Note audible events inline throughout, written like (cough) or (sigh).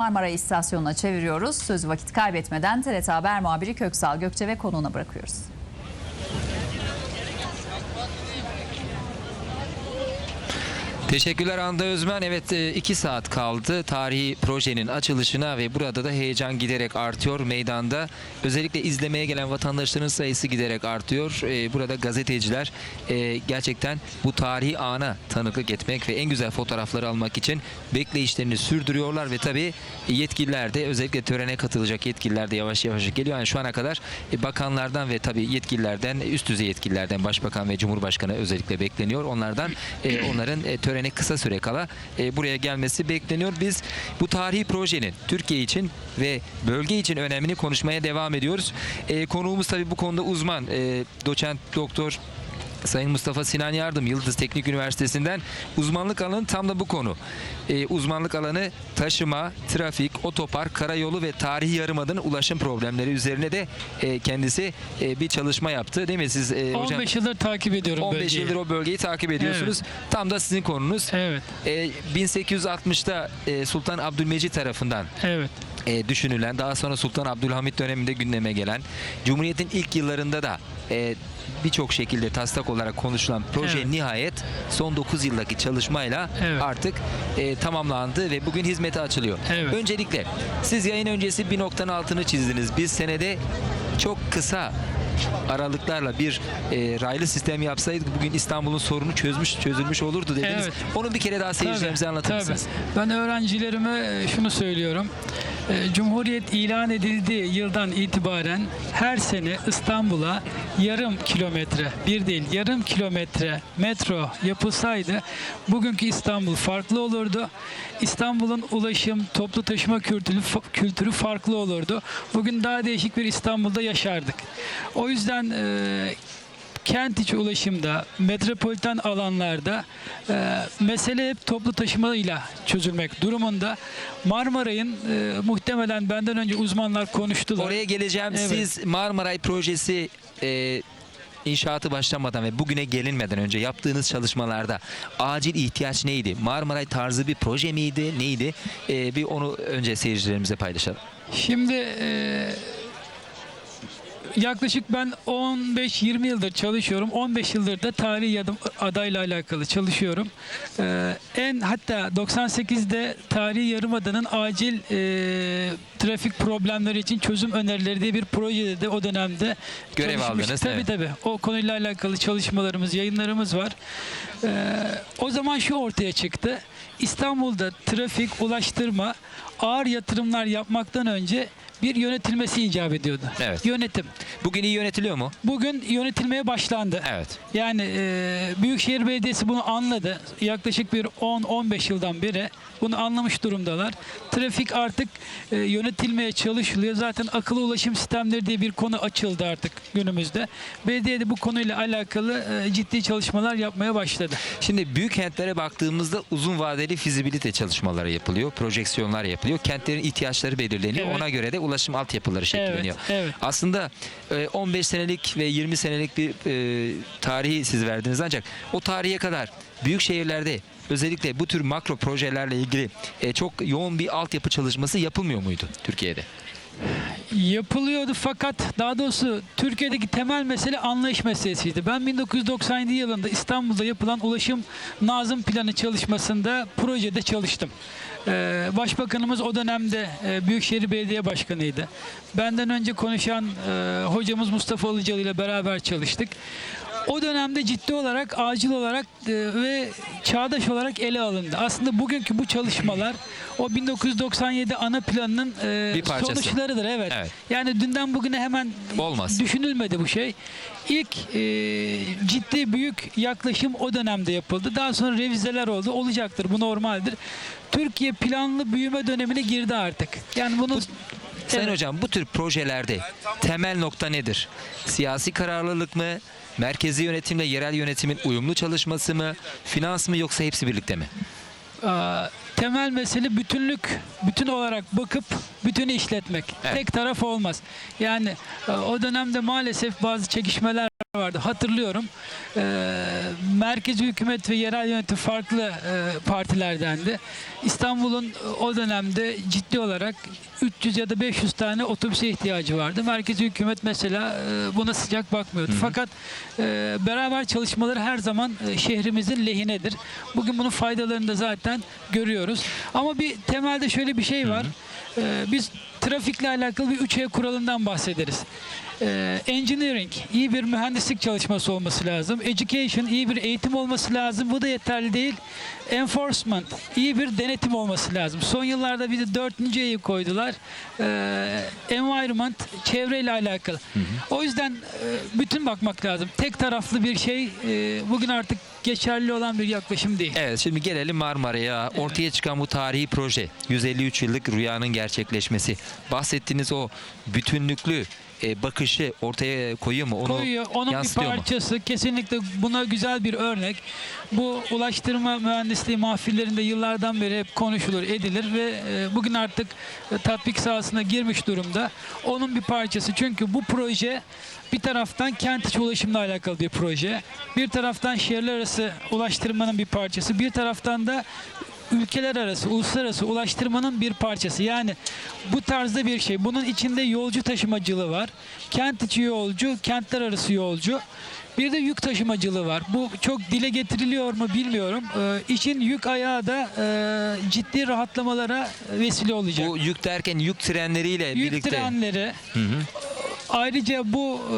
Marmara İstasyonu'na çeviriyoruz. Sözü vakit kaybetmeden TRT Haber muhabiri Köksal Gökçe ve konuğuna bırakıyoruz. Teşekkürler Anda Özmen. Evet 2 saat kaldı tarihi projenin açılışına ve burada da heyecan giderek artıyor meydanda. Özellikle izlemeye gelen vatandaşların sayısı giderek artıyor. E, Burada gazeteciler e, gerçekten bu tarihi ana tanıklık etmek ve en güzel fotoğrafları almak için bekleyişlerini sürdürüyorlar ve tabii yetkililer de özellikle törene katılacak yetkililer de yavaş yavaş geliyor. Yani şu ana kadar e, bakanlardan ve tabii yetkililerden üst düzey yetkililerden başbakan ve cumhurbaşkanı özellikle bekleniyor. Onlardan e, onların e, törene kısa süre kala e, buraya gelmesi bekleniyor. Biz bu tarihi projenin Türkiye için ve bölge için önemini konuşmaya devam ediyoruz. E, konuğumuz tabii bu konuda uzman. E, doçent doktor Sayın Mustafa Sinan Yardım Yıldız Teknik Üniversitesi'nden uzmanlık alanı tam da bu konu. Ee, uzmanlık alanı taşıma, trafik, otopark, karayolu ve tarihi yarımada'nın ulaşım problemleri üzerine de e, kendisi e, bir çalışma yaptı. Değil mi siz e, hocam? 15 yıldır takip ediyorum 15 bölgeyi. yıldır o bölgeyi takip ediyorsunuz. Tam da sizin konunuz. Evet, E, 1860'da e, Sultan Abdülmecit tarafından evet. E, düşünülen, daha sonra Sultan Abdülhamit döneminde gündeme gelen, Cumhuriyet'in ilk yıllarında da e, birçok şekilde taslak olarak konuşulan proje Evet. nihayet son 9 yıldaki çalışmayla Evet. artık e, tamamlandı ve bugün hizmete açılıyor. Evet. Öncelikle siz yayın öncesi bir noktanın altını çizdiniz. Biz senede çok kısa aralıklarla bir e, raylı sistem yapsaydık bugün İstanbul'un sorunu çözmüş çözülmüş olurdu dediniz. Evet. Onu bir kere daha seyircilerimize anlatır mısınız? Ben öğrencilerime e, şunu söylüyorum. E, Cumhuriyet ilan edildiği yıldan itibaren her sene İstanbul'a yarım kilometre, bir değil yarım kilometre metro yapılsaydı bugünkü İstanbul farklı olurdu. İstanbul'un ulaşım, toplu taşıma kültürü, kültürü farklı olurdu. Bugün daha değişik bir İstanbul'da yaşardık. O yüzden e, kent içi ulaşımda, metropoliten alanlarda e, mesele hep toplu taşımayla çözülmek durumunda. Marmaray'ın e, muhtemelen benden önce uzmanlar konuştular. Oraya geleceğim. Evet. Siz Marmaray projesi e, inşaatı başlamadan ve bugüne gelinmeden önce yaptığınız çalışmalarda acil ihtiyaç neydi? Marmaray tarzı bir proje miydi? Neydi? E, bir onu önce seyircilerimize paylaşalım. Şimdi e, yaklaşık ben 15-20 yıldır çalışıyorum. 15 yıldır da yadım adayla alakalı çalışıyorum. E, en hatta 98'de tarihi yarımadanın acil e, trafik problemleri için çözüm önerileri diye bir projede de o dönemde Görev çalışmıştık. aldınız, Tabii evet. tabii. O konuyla alakalı çalışmalarımız, yayınlarımız var. E, o zaman şu ortaya çıktı. İstanbul'da trafik, ulaştırma, ağır yatırımlar yapmaktan önce bir yönetilmesi icap ediyordu. Evet. Yönetim. Bugün iyi yönetiliyor mu? Bugün yönetilmeye başlandı. Evet. Yani e, Büyükşehir Belediyesi bunu anladı. Yaklaşık bir 10-15 yıldan beri bunu anlamış durumdalar. Trafik artık e, yönetilmeye çalışılıyor. Zaten akıllı ulaşım sistemleri diye bir konu açıldı artık günümüzde. Belediye de bu konuyla alakalı e, ciddi çalışmalar yapmaya başladı. Şimdi büyük kentlere baktığımızda uzun vadeli fizibilite çalışmaları yapılıyor, projeksiyonlar yapılıyor. Kentlerin ihtiyaçları belirleniyor. Evet. Ona göre de ulaşım altyapıları şekilleniyor. evet. Aslında e, 15 senelik ve 20 senelik bir e, tarihi siz verdiniz ancak o tarihe kadar büyük şehirlerde özellikle bu tür makro projelerle ilgili e, çok yoğun bir altyapı çalışması yapılmıyor muydu Türkiye'de? Yapılıyordu fakat daha doğrusu Türkiye'deki temel mesele anlayış meselesiydi. Ben 1997 yılında İstanbul'da yapılan ulaşım nazım planı çalışmasında projede çalıştım. Ee, Başbakanımız o dönemde e, Büyükşehir Belediye Başkanı'ydı. Benden önce konuşan e, hocamız Mustafa Ilıcalı ile beraber çalıştık. O dönemde ciddi olarak, acil olarak e, ve çağdaş olarak ele alındı. Aslında bugünkü bu çalışmalar o 1997 ana planının e, Bir parçası. sonuçlarıdır. Evet. Evet. Yani dünden bugüne hemen Olmaz. düşünülmedi bu şey. İlk e, ciddi büyük yaklaşım o dönemde yapıldı. Daha sonra revizeler oldu. Olacaktır. Bu normaldir. Türkiye planlı büyüme dönemine girdi artık. Yani bunu Sayın Evet. Hocam bu tür projelerde temel nokta nedir? Siyasi kararlılık mı? Merkezi yönetimle yerel yönetimin uyumlu çalışması mı? Finans mı yoksa hepsi birlikte mi? Temel mesele bütünlük, bütün olarak bakıp bütünü işletmek. Evet. Tek taraf olmaz. Yani o dönemde maalesef bazı çekişmeler vardı hatırlıyorum. Ee, merkezi hükümet ve yerel yönetim farklı e, partilerdendi. İstanbul'un e, o dönemde ciddi olarak 300 ya da 500 tane otobüse ihtiyacı vardı. Merkezi hükümet mesela e, buna sıcak bakmıyordu. Fakat e, beraber çalışmaları her zaman e, şehrimizin lehinedir. Bugün bunun faydalarını da zaten görüyoruz. Ama bir temelde şöyle bir şey var. E, biz trafikle alakalı bir 3E kuralından bahsederiz. Ee, engineering iyi bir mühendislik çalışması olması lazım. Education iyi bir eğitim olması lazım. Bu da yeterli değil. Enforcement iyi bir denetim olması lazım. Son yıllarda bir de dördüncü E'yi koydular. Ee, environment çevreyle alakalı. O yüzden e, bütün bakmak lazım. Tek taraflı bir şey e, bugün artık geçerli olan bir yaklaşım değil. Evet şimdi gelelim Marmara'ya. Ortaya çıkan bu tarihi proje 153 yıllık rüyanın gerçekleşmesi. Bahsettiğiniz o bütünlüklü e, bakışı ortaya koyuyor mu? Onu koyuyor. Onun bir yansıtıyor mu? parçası. Kesinlikle buna güzel bir örnek. Bu ulaştırma mühendisliği mahfillerinde yıllardan beri hep konuşulur, edilir ve e, bugün artık e, tatbik sahasına girmiş durumda. Onun bir parçası. Çünkü bu proje bir taraftan kent içi ulaşımla alakalı bir proje. Bir taraftan şehirler arası ulaştırmanın bir parçası. Bir taraftan da ülkeler arası, uluslararası ulaştırmanın bir parçası. Yani bu tarzda bir şey. Bunun içinde yolcu taşımacılığı var. Kent içi yolcu, kentler arası yolcu. Bir de yük taşımacılığı var. Bu çok dile getiriliyor mu bilmiyorum. Ee, işin yük ayağı da e, ciddi rahatlamalara vesile olacak. Bu yük derken yük trenleriyle Yük birlikte. trenleri Hı hı. Ayrıca bu e,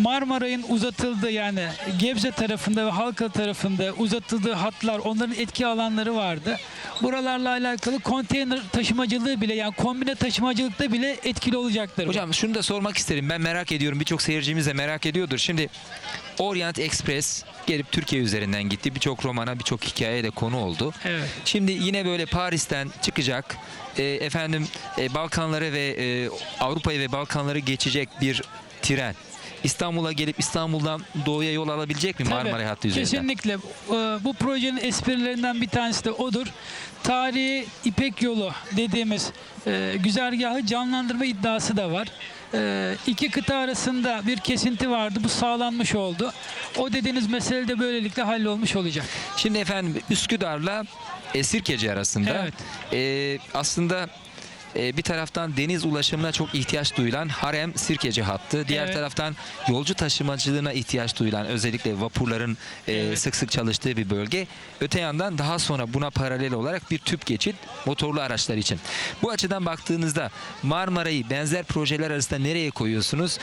Marmaray'ın uzatıldığı yani Gebze tarafında ve Halkalı tarafında uzatıldığı hatlar onların etki alanları vardı. Buralarla alakalı konteyner taşımacılığı bile yani kombine taşımacılıkta bile etkili olacaktır. Hocam şunu da sormak isterim. Ben merak ediyorum. Birçok seyircimiz de merak ediyordur. Şimdi Orient Express gelip Türkiye üzerinden gitti. Birçok romana, birçok hikayeye de konu oldu. Evet. Şimdi yine böyle Paris'ten çıkacak e, efendim e, Balkanları ve e, Avrupa'yı ve Balkanları geçecek bir tren. İstanbul'a gelip İstanbul'dan doğuya yol alabilecek mi Tabii, Marmara hattı üzerinden? Kesinlikle. Ee, Bu projenin esprilerinden bir tanesi de odur. Tarihi İpek Yolu dediğimiz e, güzergahı canlandırma iddiası da var. E, iki kıta arasında bir kesinti vardı. Bu sağlanmış oldu. O dediğiniz mesele de böylelikle hallolmuş olacak. Şimdi efendim Üsküdar'la e, Sirkeci arasında Evet. e, aslında e, bir taraftan deniz ulaşımına çok ihtiyaç duyulan Harem Sirkeci hattı. Diğer Evet. taraftan yolcu taşımacılığına ihtiyaç duyulan özellikle vapurların e, Evet. sık sık çalıştığı bir bölge. Öte yandan daha sonra buna paralel olarak bir tüp geçit motorlu araçlar için. Bu açıdan baktığınızda Marmaray'ı benzer projeler arasında nereye koyuyorsunuz?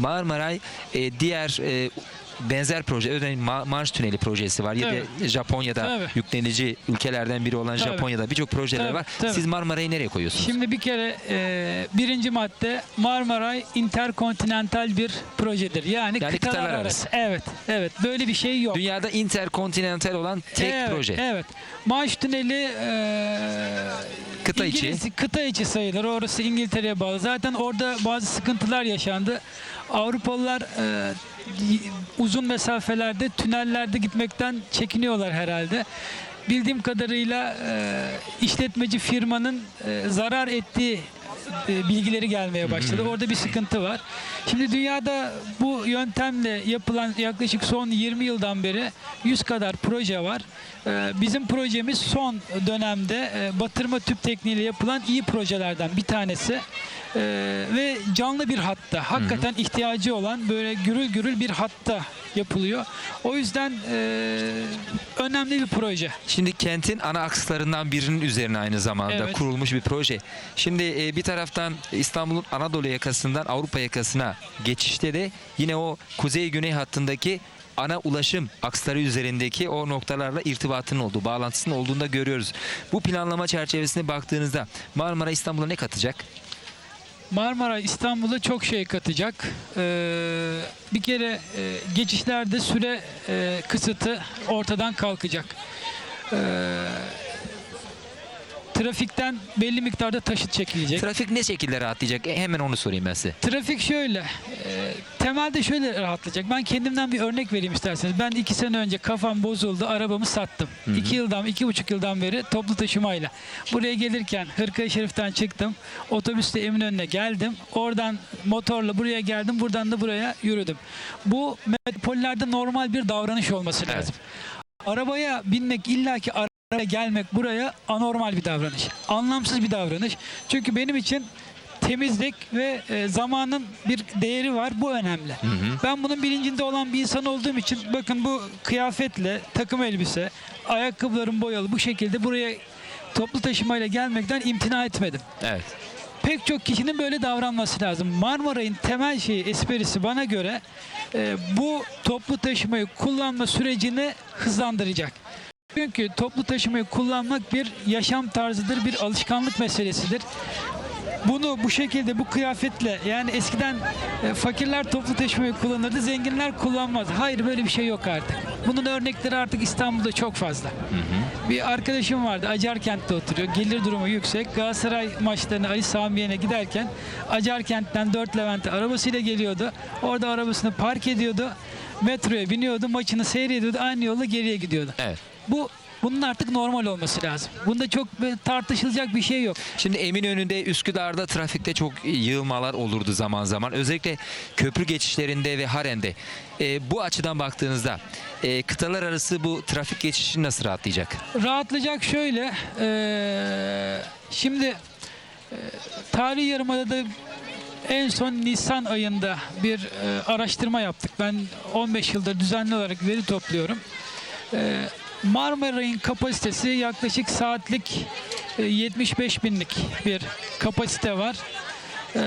Marmaray e, diğer e, benzer proje, örneğin Ma- Marş Tüneli projesi var ya da Japonya'da Tabii. yüklenici ülkelerden biri olan Tabii. Japonya'da birçok projeler Tabii, var. tabii. Siz Marmaray'ı nereye koyuyorsunuz? Şimdi bir kere e, birinci madde Marmaray interkontinental bir projedir. Yani, Yani kıtalar, arası. Evet, evet. Böyle bir şey yok. Dünyada interkontinental olan tek evet, proje. Evet. Maaş Tüneli e, Kıta içi. İngiliz- Kıta içi sayılır. Orası İngiltere'ye bağlı. Zaten orada bazı sıkıntılar yaşandı. Avrupalılar e, uzun mesafelerde tünellerde gitmekten çekiniyorlar herhalde. Bildiğim kadarıyla e, işletmeci firmanın e, zarar ettiği e, bilgileri gelmeye başladı. Orada bir sıkıntı var. Şimdi dünyada bu yöntemle yapılan yaklaşık son 20 yıldan beri 100 kadar proje var. E, Bizim projemiz son dönemde e, batırma tüp tekniğiyle yapılan iyi projelerden bir tanesi. E, Ve canlı bir hatta, hakikaten ihtiyacı olan böyle gürül gürül bir hatta yapılıyor. O yüzden e, önemli bir proje. Şimdi kentin ana akslarından birinin üzerine aynı zamanda Evet. kurulmuş bir proje. Şimdi e, bir taraftan İstanbul'un Anadolu yakasından Avrupa yakasına geçişte de yine o kuzey-güney hattındaki ana ulaşım aksları üzerindeki o noktalarla irtibatının olduğu, bağlantısının olduğunu da görüyoruz. Bu planlama çerçevesine baktığınızda Marmara İstanbul'a ne katacak? Marmara İstanbul'a çok şey katacak. Ee, bir kere e, geçişlerde süre e, kısıtı ortadan kalkacak. Ee, trafikten belli miktarda taşıt çekilecek. Trafik ne şekilde rahatlayacak? E, hemen onu sorayım ben size. Trafik şöyle, e, temelde şöyle rahatlayacak. Ben kendimden bir örnek vereyim isterseniz. Ben iki sene önce kafam bozuldu, arabamı sattım. İki yıldan, iki buçuk yıldan beri toplu taşımayla. Buraya gelirken Hırkaya Şerif'ten çıktım. Otobüste Eminönü'ne geldim. Oradan motorla buraya geldim. Buradan da buraya yürüdüm. Bu metropollerde normal bir davranış olması Evet. lazım. Arabaya binmek illaki gelmek buraya anormal bir davranış. Anlamsız bir davranış. Çünkü benim için temizlik ve e, zamanın bir değeri var. Bu önemli. Ben bunun bilincinde olan bir insan olduğum için bakın bu kıyafetle, takım elbise, ayakkabılarım boyalı bu şekilde buraya toplu taşımayla gelmekten imtina etmedim. Evet. Pek çok kişinin böyle davranması lazım. Marmaray'ın temel şeyi, esprisi bana göre e, bu toplu taşımayı kullanma sürecini hızlandıracak. Çünkü toplu taşımayı kullanmak bir yaşam tarzıdır, bir alışkanlık meselesidir. Bunu bu şekilde bu kıyafetle yani eskiden e, fakirler toplu taşımayı kullanırdı, zenginler kullanmaz. Hayır böyle bir şey yok artık. Bunun örnekleri artık İstanbul'da çok fazla. Bir arkadaşım vardı Acarkent'te oturuyor. Gelir durumu yüksek. Galatasaray maçlarına Ali Sami Yen'e giderken Acarkent'ten 4 Levent'e arabasıyla geliyordu. Orada arabasını park ediyordu. Metroya biniyordu, maçını seyrediyordu. Aynı yolla geriye gidiyordu. Evet. Bu bunun artık normal olması lazım. Bunda çok tartışılacak bir şey yok. Şimdi Eminönü'nde, Üsküdar'da trafikte çok yığılmalar olurdu zaman zaman. Özellikle köprü geçişlerinde ve Haren'de. E, bu açıdan baktığınızda e, kıtalar arası bu trafik geçişi nasıl rahatlayacak? Rahatlayacak şöyle. eee, şimdi eee tarihi yarımadada en son Nisan ayında bir eee, araştırma yaptık. Ben 15 yıldır düzenli olarak veri topluyorum. Eee, Marmaray'ın kapasitesi yaklaşık saatlik eee, 75 binlik bir kapasite var. Eee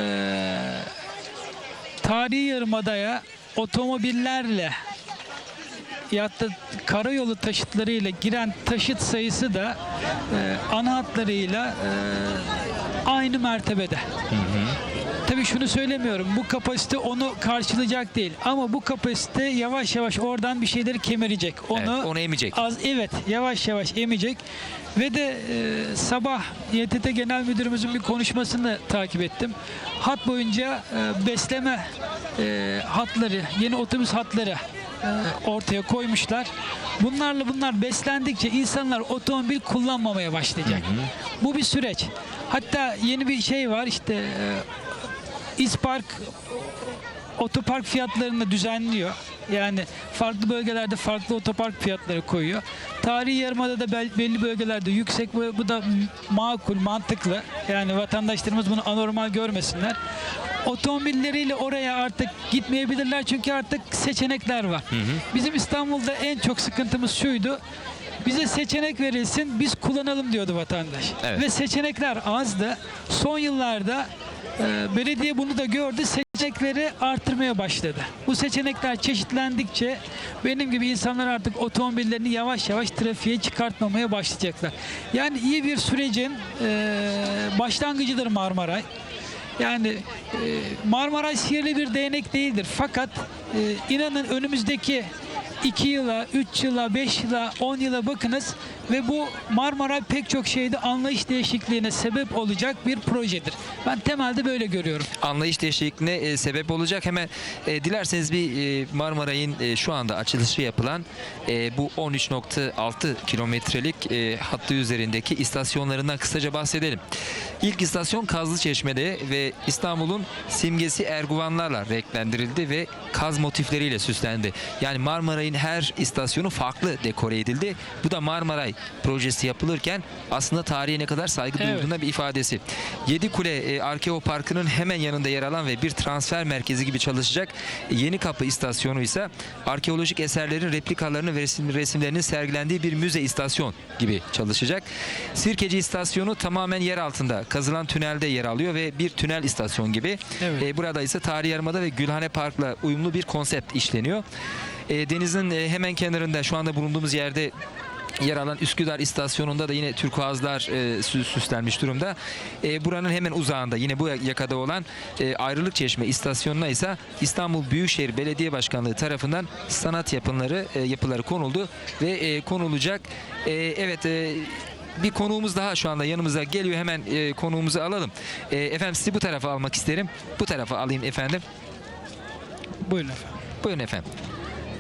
tarihi yarımadaya otomobillerle ya da karayolu taşıtlarıyla giren taşıt sayısı da e, ana hatlarıyla e, aynı mertebede. Tabii şunu söylemiyorum. Bu kapasite onu karşılayacak değil. Ama bu kapasite yavaş yavaş oradan bir şeyleri kemirecek. Onu, Evet, onu emecek. Az evet yavaş yavaş emecek. Ve de e, sabah YTT Genel Müdürümüzün bir konuşmasını takip ettim. Hat boyunca e, besleme e, hatları, yeni otobüs hatları e, ortaya koymuşlar. Bunlarla bunlar beslendikçe insanlar otomobil kullanmamaya başlayacak. Bu bir süreç. Hatta yeni bir şey var işte e, İspark otopark fiyatlarını düzenliyor. Yani farklı bölgelerde farklı otopark fiyatları koyuyor. Tarihi yarımada da bel- belli bölgelerde yüksek ve bu da makul, mantıklı. Yani vatandaşlarımız bunu anormal görmesinler. Otomobilleriyle oraya artık gitmeyebilirler çünkü artık seçenekler var. Bizim İstanbul'da en çok sıkıntımız şuydu. Bize seçenek verilsin, biz kullanalım diyordu vatandaş. Evet. Ve seçenekler azdı. Son yıllarda e, belediye bunu da gördü. Seçenekleri artırmaya başladı. Bu seçenekler çeşitlendikçe benim gibi insanlar artık otomobillerini yavaş yavaş trafiğe çıkartmamaya başlayacaklar. Yani iyi bir sürecin e, başlangıcıdır Marmaray. Yani e, Marmaray sihirli bir değnek değildir. Fakat e, inanın önümüzdeki 2 yıla, 3 yıla, 5 yıla, 10 yıla bakınız ve bu Marmaray pek çok şeyde anlayış değişikliğine sebep olacak bir projedir. Ben temelde böyle görüyorum. anlayış değişikliğine e, sebep olacak. Hemen e, dilerseniz bir e, Marmaray'ın e, şu anda açılışı yapılan e, bu 13.6 kilometrelik e, hattı üzerindeki istasyonlarından kısaca bahsedelim. İlk istasyon Kazlıçeşme'de ve İstanbul'un simgesi erguvanlarla renklendirildi ve kaz motifleriyle süslendi. Yani Marmaray'ın her istasyonu farklı dekore edildi. Bu da Marmaray projesi yapılırken aslında tarihe ne kadar saygı Evet. duyulduğuna bir ifadesi. Yedikule e, Arkeo Parkı'nın hemen yanında yer alan ve bir transfer merkezi gibi çalışacak Yeni Kapı istasyonu ise arkeolojik eserlerin replikalarını ve resim, resimlerinin sergilendiği bir müze istasyon gibi çalışacak. Sirkeci istasyonu tamamen yer altında kazılan tünelde yer alıyor ve bir tünel istasyon gibi. Evet. E, burada ise Tarihi Yarımada ve Gülhane Park'la uyumlu bir konsept işleniyor. E, denizin e, hemen kenarında şu anda bulunduğumuz yerde yer alan Üsküdar istasyonunda da yine turkuazlar e, sü- süslenmiş durumda. E, buranın hemen uzağında yine bu yakada olan e, Ayrılık Çeşme istasyonuna ise İstanbul Büyükşehir Belediye Başkanlığı tarafından sanat yapıları e, yapıları konuldu ve e, konulacak. E, evet e, bir konuğumuz daha şu anda yanımıza geliyor. Hemen e, konuğumuzu alalım. E, efendim sizi bu tarafa almak isterim. Bu tarafa alayım efendim. Buyurun efendim. Buyurun efendim.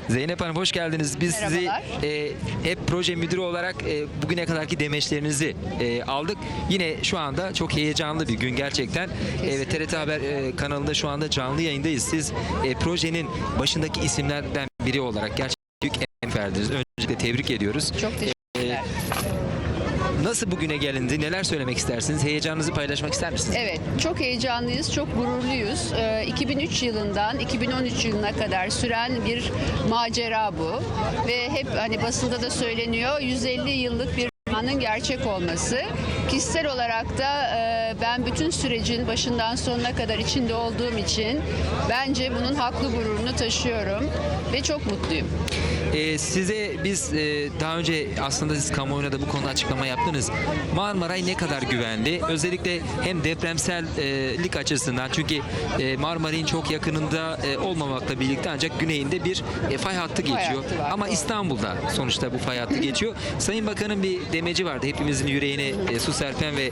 Zeynep Hanım hoş geldiniz. Biz Merhabalar. sizi e, hep proje müdürü olarak e, bugüne kadarki demeçlerinizi e, aldık. Yine şu anda çok heyecanlı bir gün gerçekten. E, ve TRT Haber e, kanalında şu anda canlı yayındayız. Siz e, projenin başındaki isimlerden biri olarak gerçekten büyük emek verdiniz. Öncelikle tebrik ediyoruz. Çok teşekkürler. Nasıl bugüne gelindi? Neler söylemek istersiniz? Heyecanınızı paylaşmak ister misiniz? Evet, çok heyecanlıyız, çok gururluyuz. Ee, 2003 yılından 2013 yılına kadar süren bir macera bu. Ve hep hani basında da söyleniyor, 150 yıllık bir romanın gerçek olması. Kişisel olarak da e, ben bütün sürecin başından sonuna kadar içinde olduğum için bence bunun haklı gururunu taşıyorum ve çok mutluyum. Ee, size biz e, daha önce aslında siz kamuoyuna da bu konuda açıklama yaptınız. Marmaray ne kadar güvenli? Özellikle hem depremsellik açısından çünkü e, Marmaray'ın çok yakınında e, olmamakla birlikte ancak güneyinde bir e, fay hattı geçiyor. hattı var, Ama doğru. İstanbul'da sonuçta bu fay hattı geçiyor. (laughs) Sayın Bakan'ın bir demeci vardı. Hepimizin yüreğine e, su serpen ve e,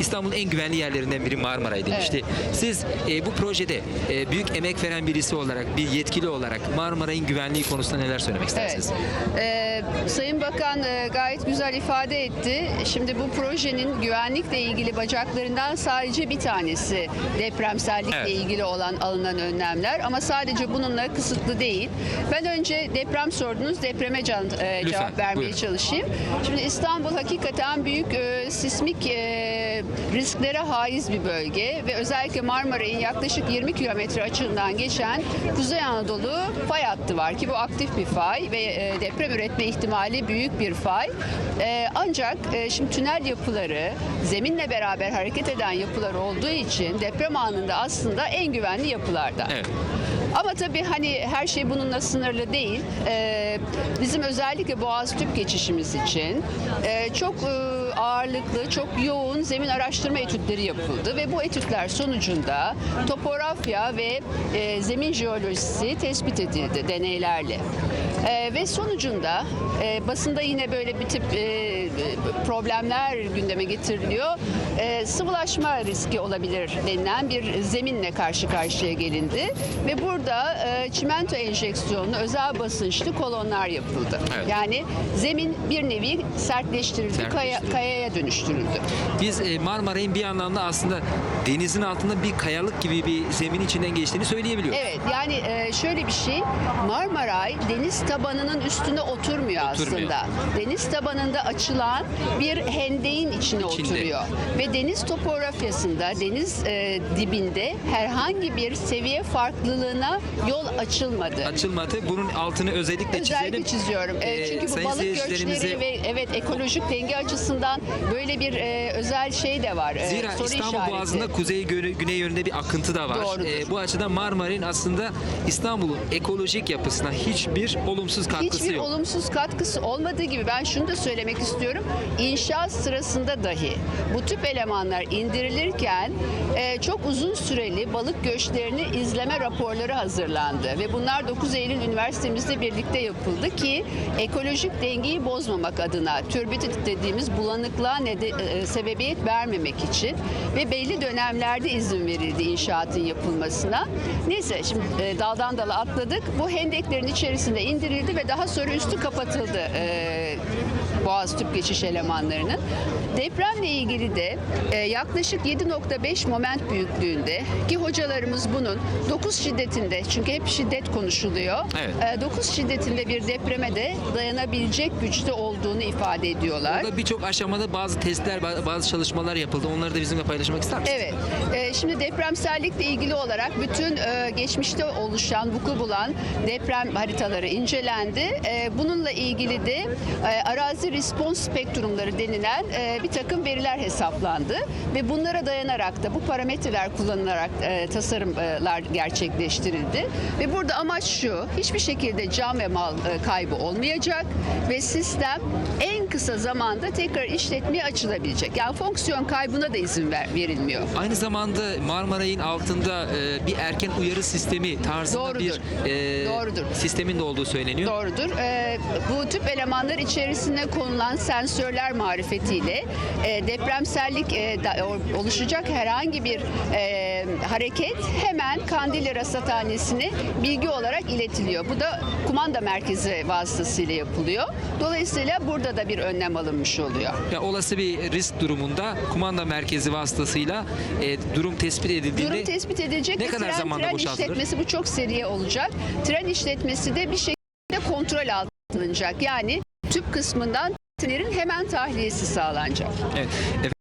İstanbul'un en güvenli yerlerinden biri Marmaray demişti. Siz e, bu projede e, büyük emek veren birisi olarak, bir yetkili olarak Marmaray'ın güvenliği konusunda neler söylemek istersiniz? Ee, Sayın Bakan e, gayet güzel ifade etti. Şimdi bu projenin güvenlikle ilgili bacaklarından sadece bir tanesi depremsellikle Evet. ilgili olan alınan önlemler ama sadece bununla kısıtlı değil. Ben önce deprem sordunuz, depreme can, e, Lütfen, cevap vermeye buyurun. çalışayım. Şimdi İstanbul hakikaten büyük e, sismik e, risklere haiz bir bölge ve özellikle Marmaray'ın yaklaşık 20 kilometre açığından geçen Kuzey Anadolu fay hattı var ki bu aktif bir fay ve e, deprem üretme ihtimali büyük bir fay. E, ancak e, şimdi tünel yapıları zeminle beraber hareket eden yapılar olduğu için deprem anında aslında en güvenli yapılardan. Evet. Ama tabii hani her şey bununla sınırlı değil. Ee, bizim özellikle Boğaz tüp geçişimiz için e, çok e, ağırlıklı, çok yoğun zemin araştırma etütleri yapıldı ve bu etütler sonucunda topografya ve e, zemin jeolojisi tespit edildi deneylerle. E, ve sonucunda e, basında yine böyle bir tip e, problemler gündeme getiriliyor. E, sıvılaşma riski olabilir denilen bir zeminle karşı karşıya gelindi ve burada e, çimento enjeksiyonlu özel basınçlı kolonlar yapıldı. Evet. Yani zemin bir nevi sertleştirildi, kaya, Sertleştirildi. kayaya dönüştürüldü. Biz e, Marmaray'ın bir anlamda aslında denizin altında bir kayalık gibi bir zemin içinden geçtiğini söyleyebiliyoruz. Evet yani e, şöyle bir şey Marmaray deniz tabanının üstüne oturmuyor, Oturmuyor. aslında. Deniz tabanında açılan bir hendeyin içine İçinde. oturuyor. Ve deniz topografyasında deniz e, dibinde herhangi bir seviye farklılığına yol açılmadı. Açılmadı. Bunun altını özellikle çizelim. Özellikle çiziyorum. E, Ee, çünkü bu sayın balık seyircilerimize- göçleri ve evet ekolojik denge açısından böyle bir e, özel şey de var. E, Zira soru İstanbul işareti. Boğazı'nda kuzey güney yönünde bir akıntı da var. Doğrudur. Ee, bu açıdan Marmaray'ın aslında İstanbul'un ekolojik yapısına hiçbir olumsuz katkısı Hiçbir yok. olumsuz katkısı olmadığı gibi ben şunu da söylemek istiyorum. İnşaat sırasında dahi bu tip elemanlar indirilirken e, çok uzun süreli balık göçlerini izleme raporları hazırlandı ve bunlar 9 Eylül Üniversitemizde birlikte yapıldı ki ekolojik dengeyi bozmamak adına türbitit dediğimiz bulanıklığa nede- e, sebebiyet vermemek için ve belli dönemlerde izin verildi inşaatın yapılmasına. Neyse şimdi e, daldan dala atladık. Bu hendeklerin içerisinde indirildi ve daha sonra üstü kapatıldı e, Boğaz tüp geçiş elemanlarının. Depremle ilgili de e, yaklaşık 7.5 moment büyüklüğünde ki hocalarımız bunun 9 şiddetinde çünkü hep şiddet konuşuluyor. Evet. E, 9 şiddetinde bir depreme de dayanabilecek güçte olduğunu ifade ediyorlar. Burada birçok aşamada bazı testler, ba- bazı çalışmalar yapıldı. Onları da bizimle paylaşmak ister misiniz? Evet. Ee, şimdi depremsellikle ilgili olarak bütün e, geçmişte oluşan, vuku bulan deprem haritaları incelendi. E, bununla ilgili de e, arazi respons spektrumları denilen e, bir takım veriler hesaplandı ve bunlara dayanarak da bu parametreler kullanılarak e, tasarımlar gerçekleştirildi. Ve burada amaç şu, hiçbir şekilde can ve mal e, kaybı olmayacak ve sistem en kısa zamanda tekrar işletmeye açılabilecek. Yani fonksiyon kaybına da izin ver, verilmiyor. Aynı zamanda Marmaray'ın altında e, bir erken uyarı sistemi tarzında Doğrudur. bir e, Doğrudur. sistemin de olduğu söyleniyor. Doğrudur. Ee, bu tüp elemanlar içerisine konulan sensörler marifetiyle e, depremsellik e, oluşacak herhangi bir e, hareket hemen Kandilli Rasathanesi'ne bilgi olarak iletiliyor. Bu da kumanda merkezi vasıtasıyla yapılıyor. Dolayısıyla burada da bir önlem alınmış oluyor. Ya olası bir risk durumunda kumanda merkezi vasıtasıyla e, durum tespit edildiğinde Durum tespit edilecek ne kadar tren, zamanda tren işletmesi bu çok seriye olacak. Tren işletmesi de bir şekilde kontrol altına alınacak. Yani tüp kısmından hemen tahliyesi sağlanacak. Evet.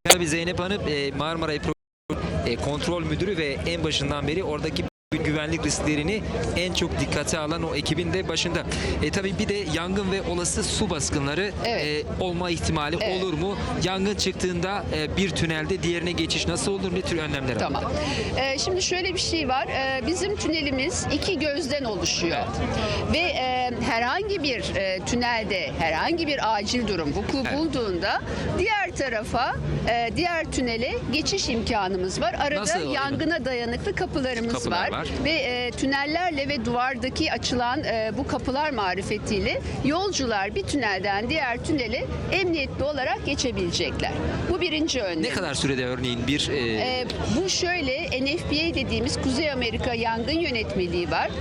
Efendim Zeynep Hanım e, Marmaray Pro- e, Kontrol Müdürü ve en başından beri oradaki güvenlik risklerini en çok dikkate alan o ekibin de başında. E, tabii bir de yangın ve olası su baskınları Evet. e, olma ihtimali Evet. olur mu? Yangın çıktığında e, bir tünelde diğerine geçiş nasıl olur? Ne tür önlemler alınır? Tamam. Ee, şimdi şöyle bir şey var. Ee, bizim tünelimiz iki gözden oluşuyor. Ve e, herhangi bir e, tünelde herhangi bir acil durum vuku bulduğunda diğer tarafa e, diğer tünele geçiş imkanımız var. Arada Nasıl? yangına dayanıklı kapılarımız Kapılar var. var. Ve e, tünellerle ve duvardaki açılan e, bu kapılar marifetiyle yolcular bir tünelden diğer tünele emniyetli olarak geçebilecekler. Bu birinci önlem. Ne kadar sürede örneğin bir e, Ee, bu şöyle NFPA dediğimiz Kuzey Amerika Yangın Yönetmeliği var.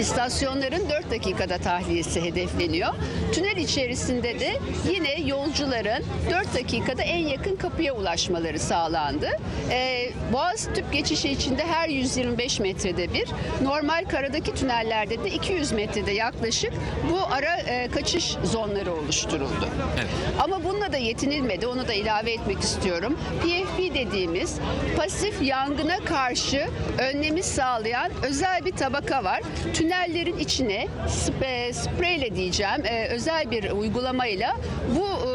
İstasyonların 4 dakikada tahliyesi hedefleniyor. Tünel içerisinde de yine yolcuların 4 dakikada en yakın kapıya ulaşmaları sağlandı. Ee, Boğaz tüp geçişi içinde her 125 metrede bir, normal karadaki tünellerde de 200 metrede yaklaşık bu ara e, kaçış zonları oluşturuldu. Evet. Ama bununla da yetinilmedi. Onu da ilave etmek istiyorum. PFP dediğimiz pasif yangına karşı önlemi sağlayan özel bir tabaka var. Tünellerin içine sp- spreyle diyeceğim e, özel bir uygulamayla bu e,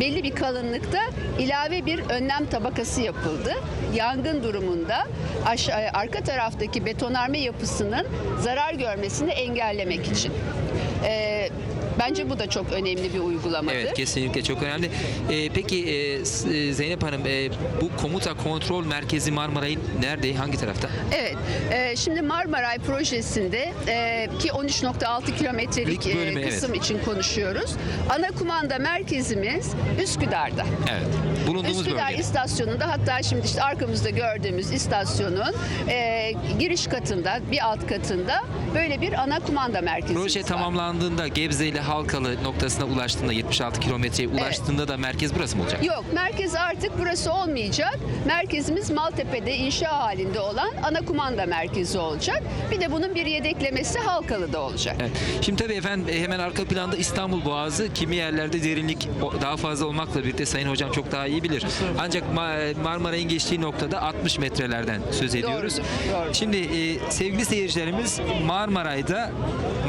belli bir kalınlıkta ilave bir önlem tabakası yapıldı. Yangın durumunda aşağı, arka taraftaki betonarme yapısının zarar görmesini engellemek için. E, bence bu da çok önemli bir uygulamadır. Evet kesinlikle çok önemli. Ee, peki e, S- e, Zeynep Hanım e, bu komuta kontrol merkezi Marmaray'ın nerede? Hangi tarafta? Evet, e, şimdi Marmaray projesinde e, ki 13.6 kilometrelik İlk e, bölümü, kısım için konuşuyoruz. Ana kumanda merkezimiz Üsküdar'da. Evet. Bulunduğumuz Üsküdar bölge. istasyonunda hatta şimdi işte arkamızda gördüğümüz istasyonun e, giriş katında bir alt katında böyle bir ana kumanda merkezi Proje var. tamamlandığında Gebze ile Halkalı noktasına ulaştığında 76 kilometreye ulaştığında da merkez burası mı olacak? Yok merkez artık burası olmayacak. Merkezimiz Maltepe'de inşa halinde olan ana kumanda merkezi olacak. Bir de bunun bir yedeklemesi Halkalı'da olacak. Evet. Şimdi tabii efendim e, hemen arka planda İstanbul Boğazı kimi yerlerde derinlik daha fazla olmakla birlikte Sayın Hocam çok daha iyi bilir. Ancak Ma- Marmaray'ın geçtiği noktada 60 metrelerden söz ediyoruz. doğrudur. Şimdi e, sevgili seyircilerimiz Marmaray'da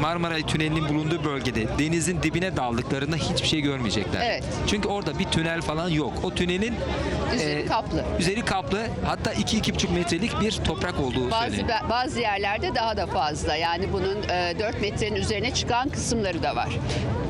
Marmaray Tüneli'nin bulunduğu bölgede denizin dibine daldıklarında hiçbir şey görmeyecekler. Evet. Çünkü orada bir tünel falan yok. O tünelin Üzeri e, kaplı. üzeri kaplı hatta 2-2,5 metrelik bir toprak olduğu Bazı söyleniyor. bazı yerlerde daha da fazla. Yani bunun e, 4 metrenin üzerine çıkan kısımları da var.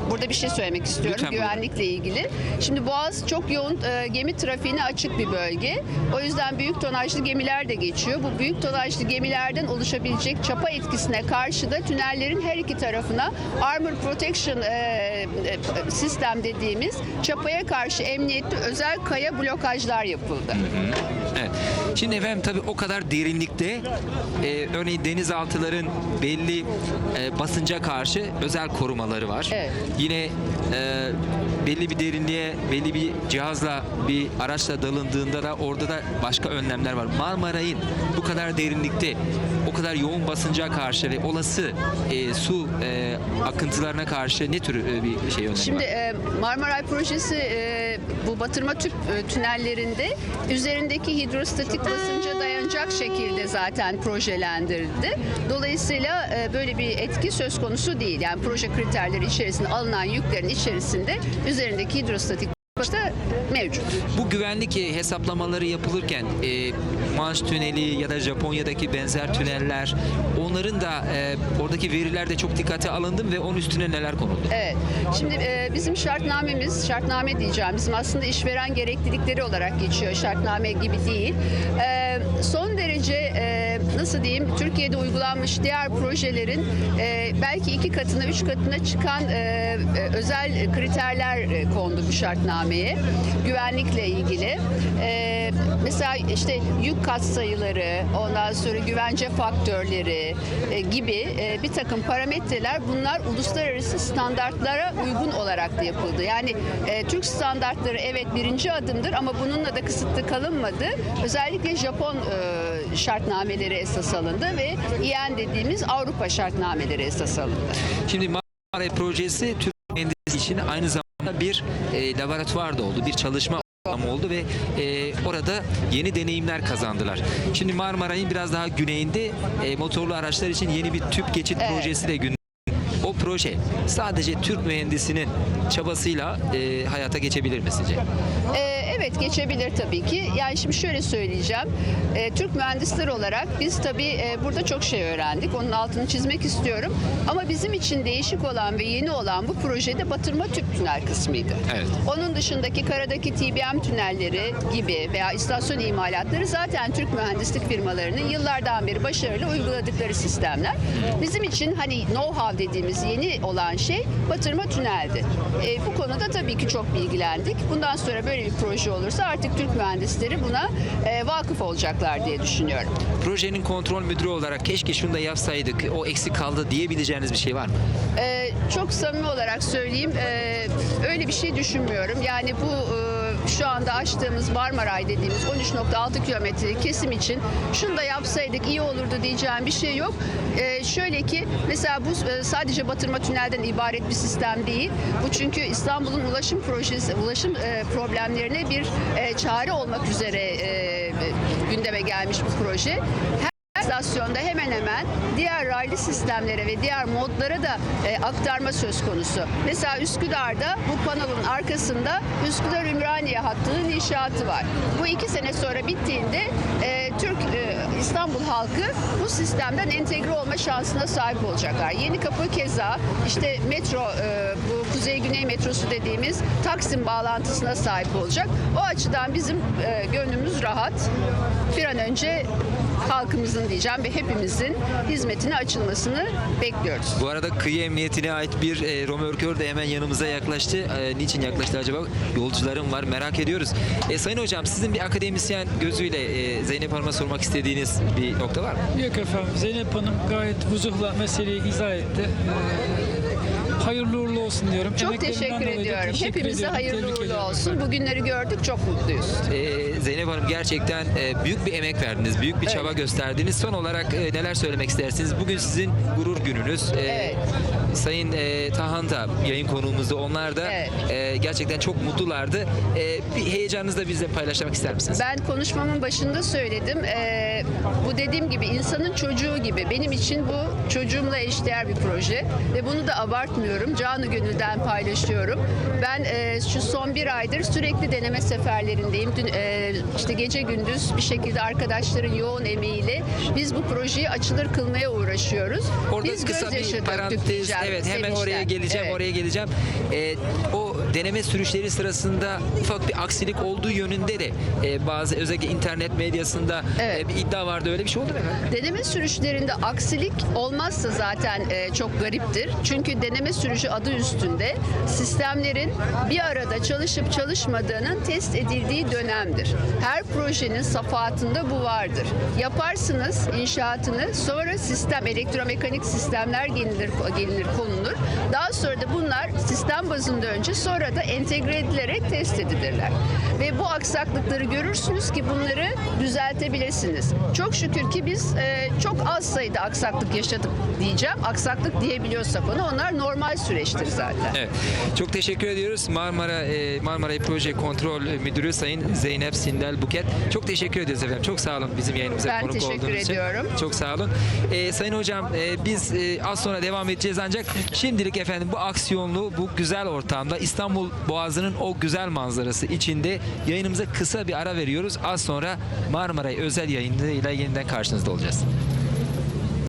Burada bir şey söylemek istiyorum Lütfen buyurun. güvenlikle ilgili. Şimdi Boğaz çok yoğun e, gemi trafiğine açık bir bölge. O yüzden büyük tonajlı gemiler de geçiyor. Bu büyük tonajlı gemilerden oluşabilecek çapa etkisine karşı da tünellerin her iki tarafına armor protection e, e, sistem dediğimiz çapaya karşı emniyetli özel kaya blokajlar yapıldı. Evet. Şimdi efendim tabii o kadar derinlikte e, örneğin denizaltıların belli e, basınca karşı özel korumaları var. Evet. Yine e, belli bir derinliğe belli bir cihazla bir araçla dalındığında da orada da başka önlemler var. Marmaray'ın bu kadar derinlikte o kadar yoğun basınca karşı ve olası e, su e, akıntılarına karşı ne tür e, bir şey önlemi Şimdi var? e, Marmaray projesi e, bu batırma tüp e, tünellerinde üzerindeki hidrostatik basınca dayanacak şekilde zaten projelendirildi. Dolayısıyla e, böyle bir etki söz konusu değil. Yani proje kriterleri içerisinde alınan yüklerin içerisinde üzerindeki hidrostatik işte mevcut. Bu güvenlik e, hesaplamaları yapılırken e, Manş Tüneli ya da Japonya'daki benzer tüneller onların da e, oradaki veriler de çok dikkate alındı ve onun üstüne neler konuldu? Evet. Şimdi e, bizim şartnamemiz, şartname diyeceğim. Bizim aslında işveren gereklilikleri olarak geçiyor. Şartname gibi değil. E, son derece e, nasıl diyeyim Türkiye'de uygulanmış diğer projelerin e, belki iki katına, üç katına çıkan e, e, özel kriterler e, kondu bu şartnameye. Güvenlikle ilgili. E, mesela işte yük katsayıları, ondan sonra güvence faktörleri e, gibi e, bir takım parametreler bunlar uluslararası standartlara uygun olarak da yapıldı. Yani e, Türk standartları evet birinci adımdır ama bununla da kısıtlı kalınmadı. Özellikle Japon e, şartnameleri esas alındı ve İEN dediğimiz Avrupa şartnameleri esas alındı. Şimdi Marmara projesi Türk mühendisliği için aynı zamanda bir e, laboratuvar da oldu, bir çalışma oldu ve e, orada yeni deneyimler kazandılar. Şimdi Marmaray'ın biraz daha güneyinde e, motorlu araçlar için yeni bir tüp geçit Evet. projesi de gündemde. O proje sadece Türk mühendisinin çabasıyla e, hayata geçebilir mi sizce? Ee, evet geçebilir tabii ki. Yani şimdi şöyle söyleyeceğim. Ee, Türk mühendisler olarak biz tabii e, burada çok şey öğrendik. Onun altını çizmek istiyorum. Ama bizim için değişik olan ve yeni olan bu projede batırma tüp tünel kısmıydı. Evet. Onun dışındaki karadaki TBM tünelleri gibi veya istasyon imalatları zaten Türk mühendislik firmalarının yıllardan beri başarılı uyguladıkları sistemler. Bizim için hani know-how dediğimiz yeni olan şey batırma tüneldi. E, bu konuda tabii ki çok bilgilendik. Bundan sonra böyle bir proje olursa artık Türk mühendisleri buna e, vakıf olacaklar diye düşünüyorum. Projenin kontrol müdürü olarak keşke şunu da yapsaydık, o eksik kaldı diyebileceğiniz bir şey var mı? Ee, çok samimi olarak söyleyeyim ee, öyle bir şey düşünmüyorum. Yani bu e, şu anda açtığımız Marmaray dediğimiz 13.6 kilometrelik kesim için şunu da yapsaydık iyi olurdu diyeceğim bir şey yok. Ee, şöyle ki mesela bu e, sadece batırma tünelden ibaret bir sistem değil. Bu çünkü İstanbul'un ulaşım projesi, ulaşım e, problemlerine bir e, çare olmak üzere e, gündeme gelmiş bu proje. Her istasyonda hemen hemen diğer raylı sistemlere ve diğer modlara da e, aktarma söz konusu. Mesela Üsküdar'da bu panelin arkasında Üsküdar Ümraniye hattının inşaatı var. Bu iki sene sonra bittiğinde e, Türk e, İstanbul halkı bu sistemden entegre olma şansına sahip olacaklar. Yeni Kapı keza işte metro e, bu Kuzey Güney metrosu dediğimiz Taksim bağlantısına sahip olacak. O açıdan bizim e, gönlümüz rahat. Bir an önce halkımızın diyeceğim ve hepimizin hizmetine açılmasını bekliyoruz. Bu arada kıyı emniyetine ait bir e, romörkör de hemen yanımıza yaklaştı. E, niçin yaklaştı acaba? Yolcularım var merak ediyoruz. E, Sayın Hocam sizin bir akademisyen gözüyle e, Zeynep Hanım'a sormak istediğiniz bir nokta var mı? Yok efendim Zeynep Hanım gayet vuzurla meseleyi izah etti. Ee, hayırlı uğurlu olsun diyorum. Çok teşekkür ediyorum. teşekkür Hepimize ediyorum. hayırlı Tebrik uğurlu ediyorum olsun. Bugünleri gördük, çok mutluyuz. E, Zeynep Hanım gerçekten e, büyük bir emek verdiniz, büyük bir Evet. çaba gösterdiniz. Son olarak e, neler söylemek istersiniz? Bugün sizin gurur gününüz. E, Evet. Sayın e, Tahan da yayın konuğumuzda. Onlar da Evet. e, gerçekten çok mutlulardı. E, bir heyecanınızı da bizle paylaşmak ister misiniz? Ben konuşmamın başında söyledim. Ee, bu dediğim gibi insanın çocuğu gibi. Benim için bu çocuğumla eşdeğer bir proje. Ve bunu da abartmıyorum. Canı gönülden paylaşıyorum. Ben e, şu son bir aydır sürekli deneme seferlerindeyim. Dün e, işte gece gündüz bir şekilde arkadaşların yoğun emeğiyle biz bu projeyi açılır kılmaya uğraşıyoruz. Orada biz kısa gözyaşı bir parantez. Evet hemen oraya geleceğim. Evet. Oraya geleceğim. Ee, o deneme sürüşleri sırasında ufak bir aksilik olduğu yönünde de e, bazı özellikle internet medyasında Evet. e, bir iddia vardı. Öyle bir şey oldu mu efendim? Deneme sürüşlerinde aksilik olmazsa zaten e, çok gariptir. Çünkü deneme sürüşü adı üstünde sistemlerin bir arada çalışıp çalışmadığının test edildiği dönemdir. Her projenin safahatında bu vardır. Yaparsınız inşaatını sonra sistem elektromekanik sistemler gelinir, gelinir konulur. Daha sonra da bunlar sistem bazında önce sonra da entegre edilerek test edilirler. Ve bu aksaklıkları görürsünüz ki bunları düzeltebilirsiniz. Çok şükür ki biz e, çok az sayıda aksaklık yaşadık diyeceğim. Aksaklık diyebiliyorsak onu onlar normal süreçtir zaten. Evet. Çok teşekkür ediyoruz. Marmara e, Marmaray Proje Kontrol Müdürü Sayın Zeynep Sindel Buket. Çok teşekkür ediyoruz efendim. Çok sağ olun bizim yayınımıza Ben konuk teşekkür olduğunuz için. ediyorum. Çok sağ olun. E, Sayın Hocam e, biz e, az sonra devam edeceğiz ancak şimdilik efendim bu aksiyonlu, bu güzel ortamda İstanbul İstanbul Boğazı'nın o güzel manzarası içinde yayınımıza kısa bir ara veriyoruz. Az sonra Marmaray özel yayınıyla yeniden karşınızda olacağız.